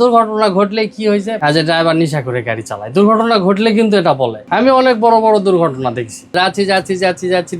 দুর্ঘটনা ঘটলে কি হয়েছে? আজ ড্রাইভার নিশা করে গাড়ি চালায়। দুর্ঘটনা ঘটলে কিন্তু এটা বলে। আমি অনেক বড় বড় দুর্ঘটনা দেখছি। যাচ্ছি যাচ্ছি যাচ্ছি যাচ্ছি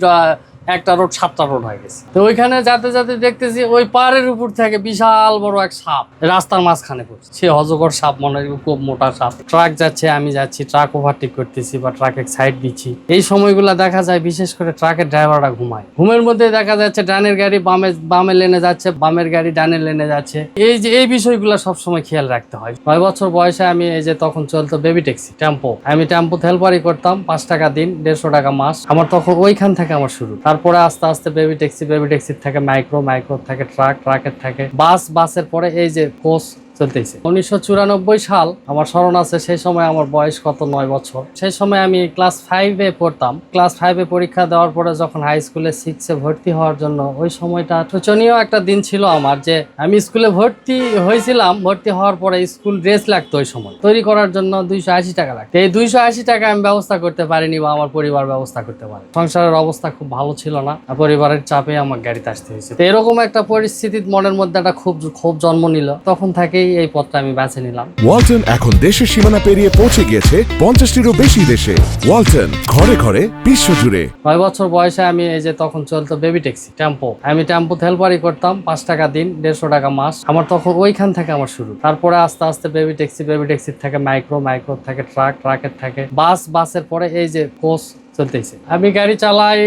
একটা রোড সাতটা রোড হয়ে গেছে। তো ওইখানে যাতে যাতে দেখতেছি ওই পাহাড়ের উপর থেকে বিশাল বড় এক সাপ রাস্তার মাঝখানে পড়ছে। সে হজগর সাপ মনে হয় খুব মোটা সাপ। ট্রাক যাচ্ছে, আমি যাচ্ছি, ট্রাক ওভারটেক করতেছি বা ট্রাকের সাইড দিচ্ছি। এই সময়গুলো দেখা যায় বিশেষ করে ট্রাকের ড্রাইভাররা ঘুমায়। ঘুমের মধ্যে দেখা যাচ্ছে ডানের গাড়ি বামে বামে লেনে যাচ্ছে, বামের গাড়ি ডানে লেনে যাচ্ছে। এই যে, এই বিষয়গুলো সবসময় খেয়াল রাখতে হয়। নয় বছর বয়সে আমি এই যে তখন চলতো বেবি ট্যাক্সি টেম্পো আমি টেম্পো হেল্পারই করতাম, পাঁচ টাকা দিন, দেড়শো টাকা মাস। আমার তখন ওইখান থেকে আমার শুরু। তারপরে আস্তে আস্তে বেবি ট্যাক্সি বেবি ট্যাক্সির থাকে মাইক্রো মাইক্রো থাকে ট্রাক ট্রাকের থাকে। বাস বাসের পরে এই যে কোচ চলতেছে। উনিশশো চুরানব্বই সাল আমার স্মরণ আছে, সেই সময় আমার বয়স কত? নয় বছর। সেই সময় আমি ক্লাস ফাইভে পড়তাম। ক্লাস ফাইভে পরীক্ষা দেওয়ার পরে যখন হাই স্কুলে সিক্সে ভর্তি হওয়ার জন্য, ওই সময়টা শোচনীয় একটা দিন ছিল আমার যে আমি স্কুলে ভর্তি হয়েছিলাম। ভর্তি হওয়ার পরে স্কুল ড্রেস লাগতো ওই সময়। তৈরি করার জন্য দুইশো আশি টাকা লাগতো। এই দুইশো আশি টাকা আমি ব্যবস্থা করতে পারিনি বা আমার পরিবার ব্যবস্থা করতে পারে সংসারের অবস্থা খুব ভালো ছিল না। পরিবারের চাপে আমার গাড়িতে আসতে হয়েছে। এরকম একটা পরিস্থিতির মনের মধ্যে একটা খুব খুব জন্ম নিল। তখন থেকেই এই পথটা আমি বেছে নিলাম। ওয়ালটন এখন দেশের সীমানা পেরিয়ে পৌঁছে গিয়েছে পঞ্চাশটিরও বেশি দেশে। ওয়ালটন ঘরে ঘরে বিশ্ব জুড়ে। নয় বছর বয়সে আমি এই যে তখন চলতো বেবি ট্যাক্সি টেম্পো। আমি টেম্পো হেল্পারই করতাম পাঁচ টাকা দিন দেড়শো টাকা মাস। আমার তখন ওইখান থেকে আমার শুরু। তারপরে আস্তে আস্তে বেবি ট্যাক্সি বেবি ট্যাক্সির থাকে মাইক্রো মাইক্রো থাকে ট্রাক ট্রাকের থাকে। বাস বাসের পরে এই যে কোচ চলতেছে। আমি গাড়ি চালাই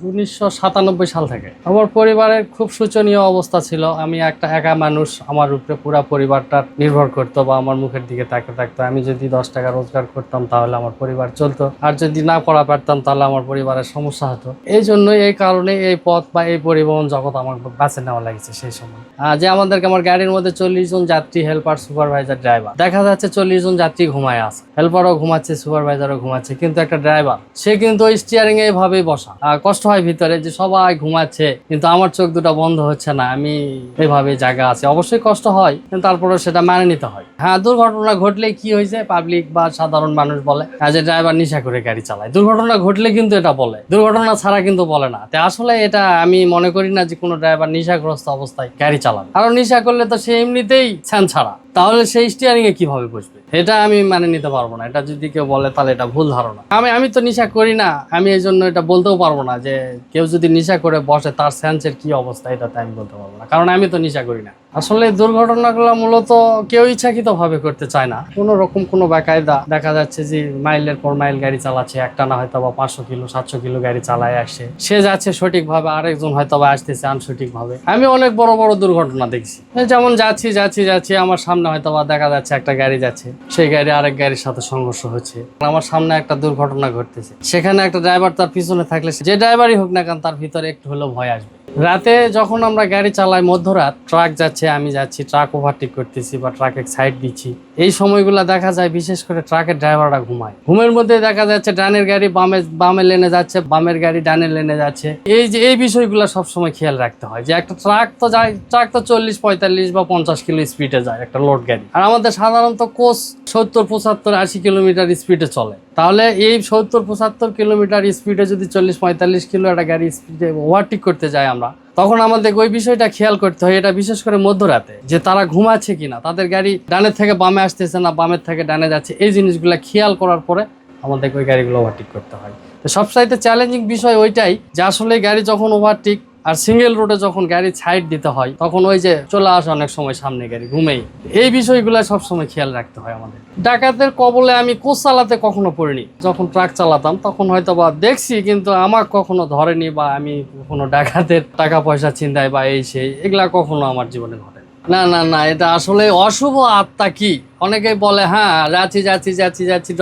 উনিশশো সাতানব্বই সাল থেকে। আমার পরিবারের খুব শোচনীয় অবস্থা ছিল। আমি একটা একা মানুষ, আমার উপরে পুরো পরিবারটা নির্ভর করতো বা আমার মুখের দিকে তাকে থাকতো। আমি যদি দশ টাকা রোজগার করতাম তাহলে আমার পরিবার চলতো। আর যদি না পড়া পারতাম তাহলে আমার পরিবারের সমস্যা হতো। এই জন্যই, এই কারণে এই পথ বা এই পরিবহন জগৎ আমার বাঁচে নেওয়া লাগছে সেই সময়। যে আমাদেরকে আমার গাড়ির মধ্যে চল্লিশ জন যাত্রী হেল্পার সুপারভাইজার ড্রাইভার দেখা যাচ্ছে চল্লিশ জন যাত্রী ঘুমায় আছে। হেল্পারও ঘুমাচ্ছে সুপারভাইজারও ঘুমাচ্ছে। কিন্তু একটা ড্রাইভার সে কিন্তু ওই স্টিয়ারিং এইভাবেই বসা। কষ্ট হয় ভিতরে যে সবাই ঘুমাচ্ছে কিন্তু আমার চোখ দুটো বন্ধ হচ্ছে না আমি এইভাবে জায়গা আছে। অবশ্যই কষ্ট হয় কিন্তু তারপরে সেটা মানে নিতে হয়। হ্যাঁ দুর্ঘটনা ঘটলে কি হয়েছে? পাবলিক বা সাধারণ মানুষ বলে আহ, যে ড্রাইভার নিশা করে গাড়ি চালায়। দুর্ঘটনা ঘটলে কিন্তু এটা বলে দুর্ঘটনা ছাড়া কিন্তু বলে না। তে আসলে এটা আমি মনে করি না যে কোনো ড্রাইভার নেশাগ্রস্ত অবস্থায় গাড়ি চালাবে। কারণ নেশা করলে তো সে এমনিতেই ছ্যান ছাড়া তাহলে সেই স্টিয়ারিং এ কীভাবে বসবে? এটা আমি মানে নিতে পারব না। এটা যদি কেউ বলে, তাহলে এটা ভুল ধারণা। আমি আমি তো নিশা করি না। আমি এই জন্য এটা বলতেও পারব না যে, কেউ যদি নিশা করে বসে, তার সেন্সের কি অবস্থা, এটাতে আমি বলতে পারব না। কারণ আমি তো নিশা করি না। আসলে দুর্ঘটনাগুলো মূলত কেউ ইচ্ছাকৃত ভাবে করতে চায় না। কোনো রকম কোনো বেকায়দা দেখা যাচ্ছে যে মাইলের পর মাইল গাড়ি চালাচ্ছে একটা না হয়তো বা পাঁচশো কিলো, সাতশো কিলো গাড়ি চালায় আসে। সে যাচ্ছে সঠিকভাবে, আরেকজন হয়তো বা আসতেছে আনসঠিক ভাবে আমি অনেক বড় বড় দুর্ঘটনা দেখছি। যেমন যাচ্ছি যাচ্ছি যাচ্ছি, আমার সামনে হয়তো বা দেখা যাচ্ছে একটা গাড়ি যাচ্ছে। সেই গাড়ি আরেক গাড়ির সাথে সংঘর্ষ হচ্ছে। আমার সামনে একটা দুর্ঘটনা ঘটতেছে। সেখানে একটা ড্রাইভার তার পিছনে থাকলে, যে ড্রাইভারই হোক না কেন, তার ভিতরে একটু হলেও ভয় আসবে। রাতে যখন আমরা গাড়ি চালাই, মধ্যরাত ট্রাক যাচ্ছে, আমি যাচ্ছি, ট্রাক ওভারটেক করতেছি বা ট্রাকের সাইড দিচ্ছি। এই সময়গুলো দেখা যায়, বিশেষ করে ট্রাকের ড্রাইভাররা ঘুমায়। ঘুমের মধ্যে দেখা যাচ্ছে, ডানের গাড়ি বামে বামে লেনে যাচ্ছে, বামের গাড়ি ডানে লেনে যাচ্ছে। এই যে, এই বিষয়গুলো সবসময় খেয়াল রাখতে হয় যে, একটা ট্রাক তো যায়, ট্রাক তো চল্লিশ, পঁয়তাল্লিশ বা পঞ্চাশ কিলো স্পিডে যায়, একটা লোড গাড়ি। আর আমাদের সাধারণত কোচ সত্তর, পঁচাত্তর, আশি কিলোমিটার স্পিডে চলে। তাহলে এই সত্তর, পঁচাত্তর কিলোমিটার স্পিডে যদি চল্লিশ, পঁয়তাল্লিশ কিলো একটা গাড়ি স্পিডে ওভারটেক করতে যাই আমরা, তখন আমাদের ওই বিষয়টা খেয়াল করতে হয়, এটা বিশেষ করে মধ্যরাতে, যে তারা ঘুমাচ্ছে কিনা, তাদের গাড়ি ডানের থেকে বামে আসতেছে না, বামের থেকে ডানে যাচ্ছে, এই জিনিসগুলো খেয়াল করার পরে আমাদের ওই গাড়িগুলো ওভারটেক করতে হয়। তো সবসাইতে চ্যালেঞ্জিং বিষয় ওইটাই যে আসলে গাড়ি যখন ওভারটেক আর সিঙ্গেল রোডে যখন গাড়ি সাইড দিতে হয়, তখন ওই যে চলে আসে অনেক সময় সামনে গাড়ি, ঘুমেই। এই বিষয়গুলো সবসময় খেয়াল রাখতে হয় আমাদের। ডাকাতের কবলে আমি কোচ চালাতে কখনো পড়িনি। যখন ট্রাক চালাতাম, তখন হয়তো বা দেখছি, কিন্তু আমার কখনো ধরেনি বা আমি কখনো ডাকাতের টাকা পয়সা চিন্তায় বা এই সেই, এগুলা কখনো আমার জীবনে ঘটে না। না না এটা আসলে অশুভ আত্মা কি? অনেকেই বলে হ্যাঁ যাচ্ছি যাচ্ছি যাচ্ছি যাচ্ছি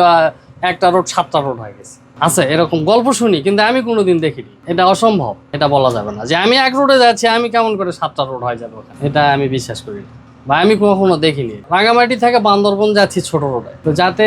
একটা রোড সাতটা রোড হয়ে গেছে। আছে, এরকম গল্প শুনি, কিন্তু আমি কোনোদিন দেখিনি। এটা অসম্ভব, এটা বলা যাবে না। যে আমি এক রোডে যাচ্ছি, আমি কেমন করে সাতটা রোড হয়ে যাবে। এটা আমি বিশ্বাস করি না। বা আমি কখনো দেখিনি। রাঙামাটি থেকে বান্দরবন যাচ্ছি ছোট রোডে তো যাতে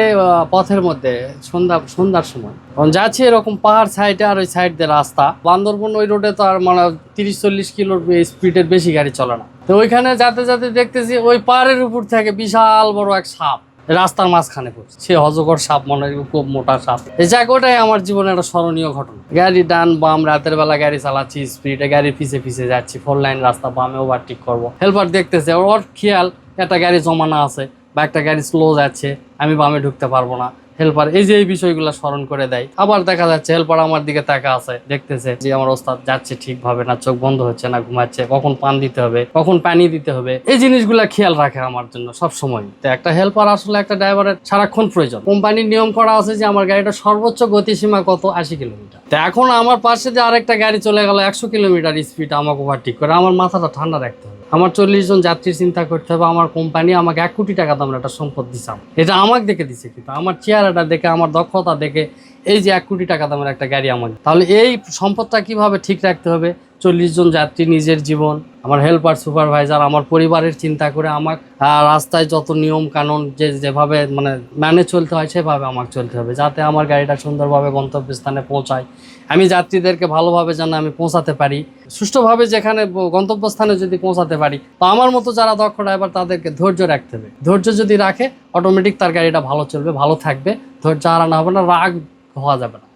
পথের মধ্যে সন্ধ্যা, সন্ধ্যার সময়। তখন যাচ্ছি এরকম পাহাড় সাইডে আর ওই সাইড দিয়ে রাস্তা। বান্দরবন ওই রোডে তো আর মানে তিরিশ চল্লিশ কিলোর স্পিডের বেশি গাড়ি চলে না। তো ওইখানে যাতে যাতে দেখতেছি ওই পাহাড়ের উপর থেকে বিশাল বড় এক সাপ। রাস্তার মাঝখানে পড়ছে। সে হজগর সাপ, মনে হয় খুব মোটা সাপ। এই জায়গাটাই আমার জীবনে একটা স্মরণীয় ঘটনা। গাড়ি ডান, বাম, রাতের বেলা গাড়ি চালাচ্ছি স্পিডে গাড়ি পিছে পিছে যাচ্ছি ফোর লাইন রাস্তা, বামে ওভারটেক করব। হেল্পার দেখতেছে, ওর ওর খেয়াল, একটা গাড়ি জমানা আছে, বা একটা গাড়ি স্লো যাচ্ছে, আমি বামে ঢুকতে পারব না। হেল্পার এই যে এই বিষয়গুলো স্মরণ করে দেয়। আবার দেখা যাচ্ছে হেল্পার আমার দিকে তাকা আছে, দেখতেছে যে আমার ওস্তাদ যাচ্ছে ঠিকভাবে না, চোখ বন্ধ হচ্ছে না, ঘুমাচ্ছে, কখন পান দিতে হবে, কখন পানি দিতে হবে, এই জিনিসগুলো খেয়াল রাখে আমার জন্য সব সময় তো একটা হেল্পার আসলে একটা ড্রাইভারের সারাক্ষণ প্রয়োজন। কোম্পানির নিয়ম করা আছে যে আমার গাড়িটা সর্বোচ্চ গতিসীমা কত? আশি কিলোমিটার। তো এখন আমার পাশে যে আরেকটা গাড়ি চলে গেল একশো কিলোমিটার স্পিড আমাকে ওভারটেক করে, আমার মাথাটা ঠান্ডা রাখতে হবে। আমার চল্লিশ জন যাত্রীর চিন্তা করতে হবে, আমার কোম্পানি আমাকে এক কোটি টাকা দামের একটা সম্পদ দিছাম এটা আমাকে দেখে দিছে কিন্তু, আমার চেহারাটা দেখে, আমার দক্ষতা দেখে এই যে এক কোটি টাকা দামের একটা গাড়ি আমাকে। তাহলে এই সম্পদটা কীভাবে ঠিক রাখতে হবে? চল্লিশ জন যাত্রী নিজের জীবন, আমার হেল্পার সুপারভাইজার আমার পরিবারের চিন্তা করে আমার রাস্তায় যত নিয়ম কানুন যে যেভাবে মানে মেনে চলতে হয় সেভাবে আমাকে চলতে হবে, যাতে আমার গাড়িটা সুন্দরভাবে গন্তব্যস্থানে পৌঁছায়। আমি যাত্রীদেরকে ভালোভাবে যেন আমি পৌঁছাতে পারি, সুষ্ঠুভাবে যেখানে গন্তব্যস্থানে যদি পৌঁছাতে পারি, তো আমার মতো যারা দক্ষ ড্রাইভার তাদেরকে ধৈর্য রাখতে হবে। ধৈর্য যদি রাখে অটোমেটিক তার গাড়িটা ভালো চলবে, ভালো থাকবে, ধৈর্য হারানো হবে না, রাগ হওয়া যাবে না।